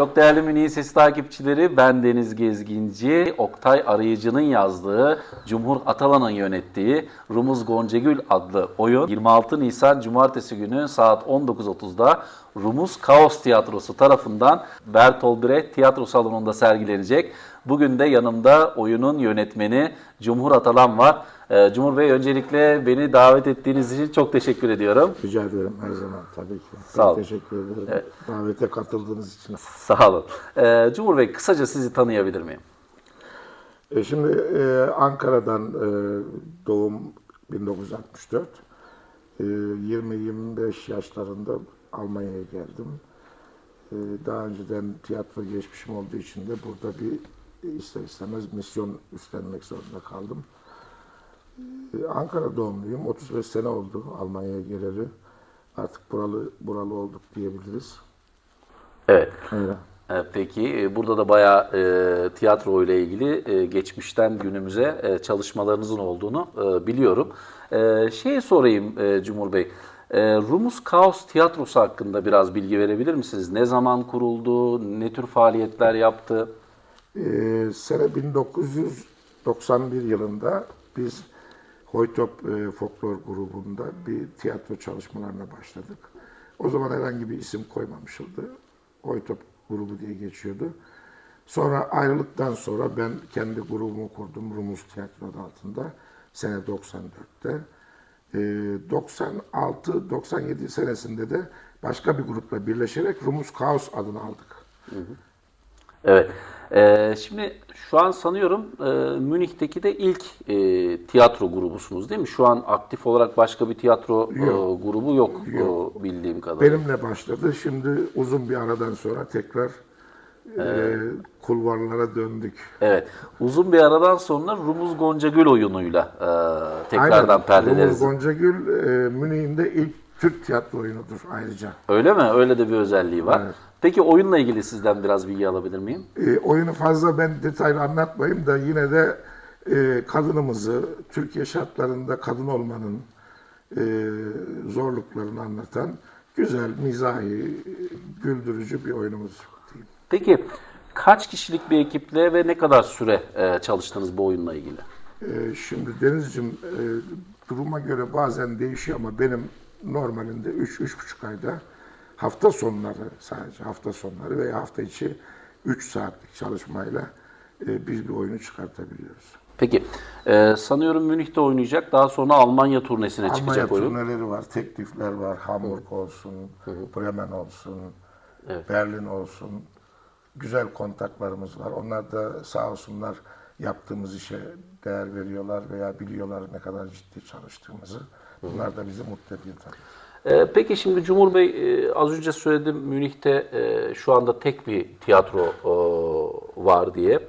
Çok değerli Mini Sesi takipçileri, ben Deniz Gezginci. Oktay Arayıcı'nın yazdığı, Cumhur Atalan'ın yönettiği Rumuz Goncagül adlı oyun 26 Nisan Cumartesi günü saat 19.30'da Rumuz Kaos Tiyatrosu tarafından Bertolt Brecht Tiyatro Salonu'nda sergilenecek. Bugün de yanımda oyunun yönetmeni Cumhur Atalan var. Ee, Cumhur Bey öncelikle beni davet ettiğiniz için çok teşekkür ediyorum. Rica ederim her zaman tabii ki. Sağ olun. Teşekkür ederim. Davete katıldığınız için. Sağ olun. Ee, Cumhur Bey kısaca sizi tanıyabilir miyim? E şimdi e, Ankara'dan e, doğum 1964. E, 20-25 yaşlarında Almanya'ya geldim. Daha önceden tiyatro geçmişim olduğu için de burada bir ister istemez misyon üstlenmek zorunda kaldım. E, Ankara doğumluyum. 35 sene oldu Almanya'ya geleli. Artık buralı buralı olduk diyebiliriz. Evet. Öyle. Ee, Peki e, burada da bayağı e, tiyatro ile ilgili e, geçmişten günümüze e, çalışmalarınızın olduğunu e, biliyorum. E, şeyi sorayım e, Cumhur Bey. E, Rumus Kaos Tiyatrosu hakkında biraz bilgi verebilir misiniz? Ne zaman kuruldu? Ne tür faaliyetler yaptı? Ee, sene 1991 yılında biz Hoytop e, Folklor grubunda bir tiyatro çalışmalarına başladık. O zaman herhangi bir isim koymamışıldı. Hoytop grubu diye geçiyordu. Sonra ayrılıktan sonra ben kendi grubumu kurdum Rumus Tiyatro altında sene 94'te. Ee, 96-97 senesinde de başka bir grupla birleşerek Rumus Kaos adını aldık. Evet. Ee, şimdi şu an sanıyorum e, Münih'teki de ilk e, tiyatro grubusunuz değil mi? Şu an aktif olarak başka bir tiyatro e, Yok. grubu yok, o bildiğim kadarıyla. Benimle başladı. Şimdi uzun bir aradan sonra tekrar e, kulvarlara döndük. Evet. Uzun bir aradan sonra Rumuz Goncagül oyunuyla e, tekrardan perdeleriz. Rumuz Goncagül e, Münih'in de ilk Türk tiyatro oyunudur ayrıca. Öyle mi? Öyle de bir özelliği var. Evet. Peki oyunla ilgili sizden biraz bilgi alabilir miyim? E, oyunu fazla ben detaylı anlatmayayım da yine de e, kadınımızı, Türkiye şartlarında kadın olmanın e, zorluklarını anlatan güzel, mizahi, güldürücü bir oyunumuz diyeyim. Peki kaç kişilik bir ekiple ve ne kadar süre e, çalıştınız bu oyunla ilgili? Ee, Şimdi Deniz'cim e, duruma göre bazen değişiyor ama benim normalinde 3-3,5 ayda hafta sonları sadece hafta sonları veya hafta içi 3 saatlik çalışmayla e, biz bir oyunu çıkartabiliyoruz. Peki e, sanıyorum Münih'te oynayacak. Daha sonra Almanya turnesine Almanya çıkacak oyun. turneleri var, teklifler var. Hamburg olsun, Bremen olsun, Berlin olsun. Güzel kontaklarımız var. Onlar da sağ olsunlar yaptığımız işe değer veriyorlar veya biliyorlar ne kadar ciddi çalıştığımızı. Bunlar da bizi mutlu ediyor tabii. E, peki şimdi Cumhur Bey e, az önce söyledim Münih'te e, şu anda tek bir tiyatro e, var diye.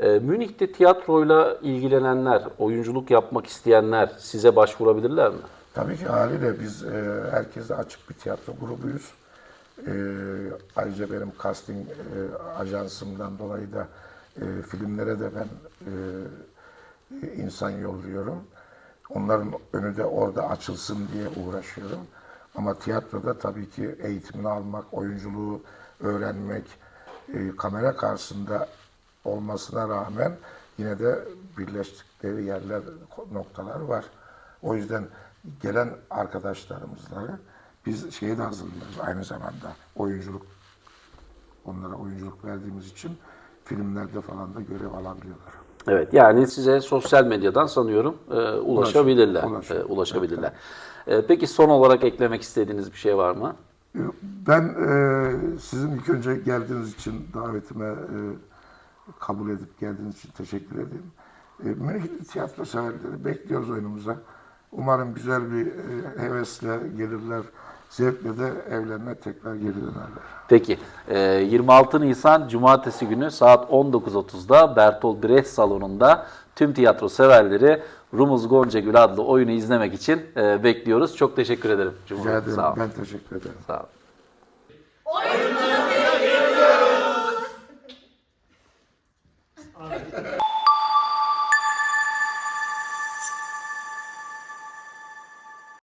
Münih'te tiyatroyla ilgilenenler, oyunculuk yapmak isteyenler size başvurabilirler mi? Tabii ki haliyle biz herkese açık bir tiyatro grubuyuz. Ayrıca benim casting ajansımdan dolayı da filmlere de ben insan yolluyorum. Onların önü de orada açılsın diye uğraşıyorum. Ama tiyatroda tabii ki eğitimini almak, oyunculuğu öğrenmek, e, kamera karşısında olmasına rağmen yine de birleştikleri yerler, noktalar var. O yüzden gelen arkadaşlarımızla biz şeyi de hazırlıyoruz aynı zamanda oyunculuk onlara oyunculuk verdiğimiz için filmlerde falan da görev alabiliyorlar. Evet yani size sosyal medyadan sanıyorum e, ulaşabilirler. ulaşır. E, ulaşabilirler. E, peki son olarak eklemek istediğiniz bir şey var mı? Ben e, sizin ilk önce geldiğiniz için davetime e, kabul edip geldiğiniz için teşekkür ederim. E, Münihli tiyatro severleri bekliyoruz oyunumuza. Umarım güzel bir e, hevesle gelirler. Zevkle de evlerine tekrar geri dönerler. Peki e, 26 Nisan Cumartesi günü saat 19.30'da Bertolt Brecht Salonu'nda tüm tiyatro severleri Rumuz Goncagül adlı oyunu izlemek için e, bekliyoruz. Çok teşekkür ederim. Rica ederim. Sağ olun. Ben teşekkür ederim. Sağ olun.